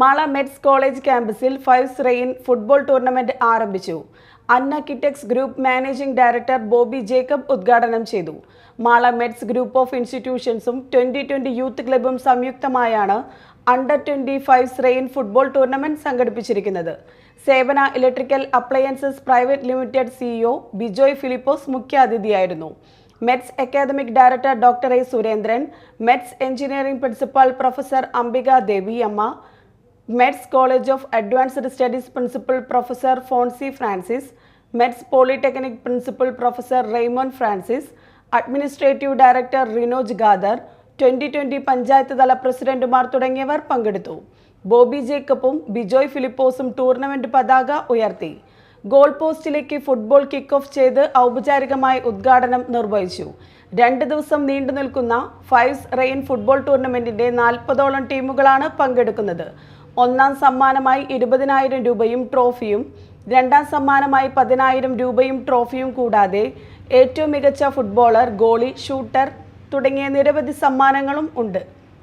Mala meds college ക്യാമ്പസിൽ five rain football tournament ആരംഭിച്ചു. Anna Kitex group managing director Bobby Jacob ഉദ്ഘാടനം ചെയ്തു. Mala meds group of ഇൻസ്റ്റിറ്റ്യൂഷൻസും twenty twenty youth ക്ലബും സംയുക്തമായാണ് under twenty fives rain football tournament സംഘടിപ്പിച്ചിരിക്കുന്നത്. Sevana electrical appliances private limited CEO Bijoy Philipose മുഖ്യാതിഥിയായിരുന്നു. Mets academic director doctor A Surendran Mets engineering principal professor Ambika Devi Amma Mets college of advanced studies principal professor Foncy Francis Mets polytechnic principal professor Raymon Francis administrative director Rinoj Gadar twenty twenty panchayat തല പ്രസിഡന്റുമാർ തുടങ്ങിയവർ പങ്കെടുത്തു. ബോബി ജേക്കബും ബിജോയ് ഫിലിപ്പോസും tournament പതാക ഉയർത്തി. Goal പോസ്റ്റിലേക്ക് football kick off ചെയ്ത് ഔപചാരികമായി ഉദ്ഘാടനം നിർവഹിച്ചു. രണ്ട് ദിവസം നീണ്ടു നിൽക്കുന്ന ഫൈവ്സ് റെയിൻ ഫുട്ബോൾ ടൂർണമെന്റിന്റെ നാൽപ്പതോളം ടീമുകളാണ് പങ്കെടുക്കുന്നത്. ഒന്നാം സമ്മാനമായി ഇരുപതിനായിരം രൂപയും ട്രോഫിയും രണ്ടാം സമ്മാനമായി പതിനായിരം രൂപയും ട്രോഫിയും കൂടാതെ ഏറ്റവും മികച്ച ഫുട്ബോളർ ഗോളി ഷൂട്ടർ തുടങ്ങിയ നിരവധി സമ്മാനങ്ങളും ഉണ്ട്.